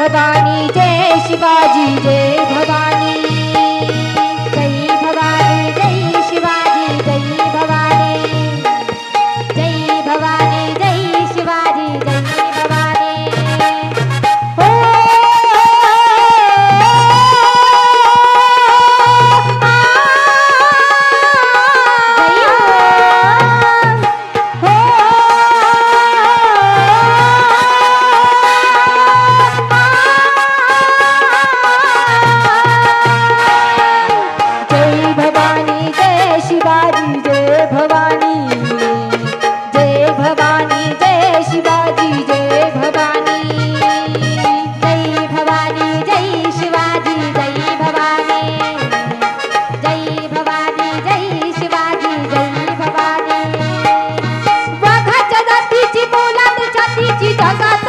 भवानी जय शिवाजी जय हातीची जगात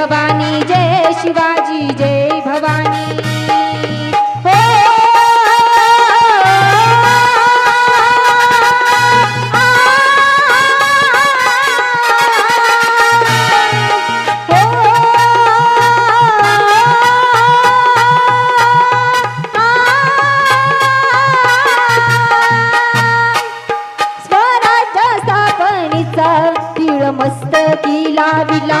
भवानी जय शिवाजी जय भवानी मस्त किला विला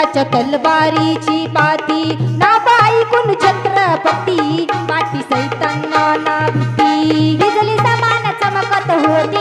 विठुराच्या तलवारीची पाती. नाबा ऐकून छत्रपती. पाठी सैतांना नागती विजली समान चमकत होती.